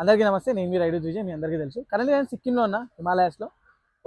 అందరికీ నమస్తే నేను మీరు రైడు విజయ్ మీ అందరికీ తెలుసు. కరెంట్ నేను సిక్కింలో ఉన్న హిమాలయాస్లో.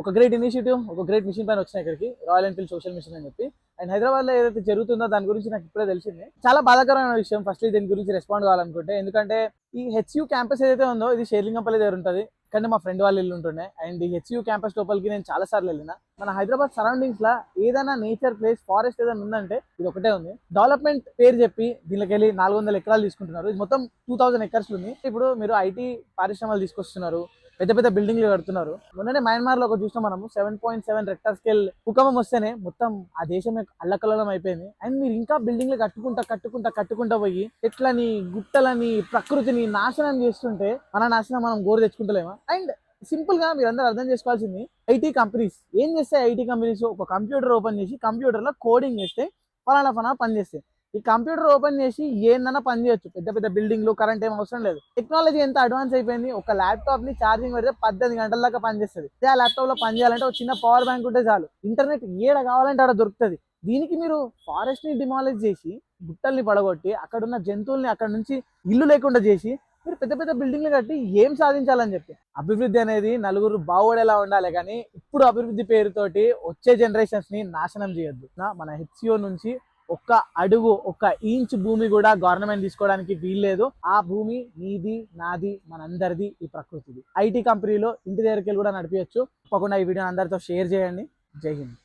ఒక గ్రేట్ ఇనిషియేటివ్ ఒక గ్రేట్ మిషన్ పైన వచ్చిన ఇక్కడికి రాయల్ ఎన్ఫీల్డ్ సోషల్ మిషన్ అని చెప్పి. అండ్ హైదరాబాద్లో ఏదైతే జరుగుతుందో దాని గురించి నాకు ఇప్పుడే తెలిసింది. చాలా బాధాకరమైన విషయం ఫస్ట్ దీని గురించి రెస్పాండ్ కావాలనుకుంటే. ఎందుకంటే ఈ హెచ్యూ క్యాంపస్ ఏదైతే ఉందో ఇది షేర్లింగంపల్లి దగ్గర ఉంటుంది. కానీ మా ఫ్రెండ్ వాళ్ళ ఇల్లు ఉంటుండే. అండ్ హెచ్యూ క్యాంపస్ లోపలికి నేను చాలా సార్లు వెళ్ళిన. మన హైదరాబాద్ సరౌండింగ్స్లో ఏదైనా నేచర్ ప్లేస్ ఫారెస్ట్ ఏదైనా ఉందంటే ఇది ఒకటే ఉంది. డెవలప్మెంట్ పేరు చెప్పి దీనికి వెళ్ళి నాలుగు వందల ఎకరాలు తీసుకుంటున్నారు. ఇది మొత్తం టూ థౌసండ్ ఎకర్స్ ఉంది. ఇప్పుడు మీరు ఐటీ పరిశ్రమలు తీసుకొస్తున్నారు. పెద్ద పెద్ద బిల్డింగ్లు కడుతున్నారు. మొన్ననే మయన్మార్లో ఒక చూసినాం మనము seven point seven Richter scale భూకంపం వస్తేనే మొత్తం ఆ దేశం అల్లకల్లం అయిపోయింది. అండ్ మీరు ఇంకా బిల్డింగ్లు కట్టుకుంటా కట్టుకుంటా కట్టుకుంటా పోయి చెట్లని గుట్టలని ప్రకృతిని నాశనం చేస్తుంటే మన నాశనం మనం గోరు తెచ్చుకుంటలేమా? అండ్ సింపుల్గా మీరు అందరూ అర్థం చేసుకోవాల్సింది ఐటీ కంపెనీస్. ఏం చేస్తాయి ఐటీ కంపెనీస్? ఒక కంప్యూటర్ ఓపెన్ చేసి కంప్యూటర్లో కోడింగ్ చేస్తే ఫలానా ఫలానా పని చేస్తాయి. ఈ కంప్యూటర్ ఓపెన్ చేసి ఏందన్నా పని చేయొచ్చు. పెద్ద పెద్ద బిల్డింగ్లు కరెంట్ ఏం అవసరం లేదు. టెక్నాలజీ ఎంత అడ్వాన్స్ అయిపోయింది ఒక ల్యాప్టాప్ని ఛార్జింగ్ పెడితే పద్దెనిమిది గంటల దాకా పనిచేస్తుంది ఆ ల్యాప్టాప్లో పని చేయాలంటే ఒక చిన్న పవర్ బ్యాంక్ ఉంటే చాలు. ఇంటర్నెట్ ఏడ కావాలంటే ఆడ దొరుకుతుంది. దీనికి మీరు ఫారెస్ట్ని డిమాలిజ్ చేసి గుట్టల్ని పడగొట్టి అక్కడ ఉన్న జంతువుల్ని అక్కడ నుంచి ఇల్లు లేకుండా చేసి మీరు పెద్ద పెద్ద బిల్డింగ్లు కట్టి ఏం సాధించాలని చెప్పి. అభివృద్ధి అనేది నలుగురు బాగుపడేలా ఉండాలి కానీ ఇప్పుడు అభివృద్ధి పేరుతోటి వచ్చే జనరేషన్స్ని నాశనం చేయొద్దు. నా- మన హెచ్సిఓ నుంచి ఒక్క అడుగు ఒక్క ఇంచ్ భూమి కూడా గవర్నమెంట్ తీసుకోవడానికి వీల్లేదు. ఆ భూమి నీది నాది మనందరిది ఈ ప్రకృతిది. ఐటీ కంపెనీలో ఇంటి దగ్గరికి వెళ్ళి కూడా నడిపించచ్చు తప్పకుండా ఈ వీడియో అందరితో షేర్ చేయండి. జై హింద్.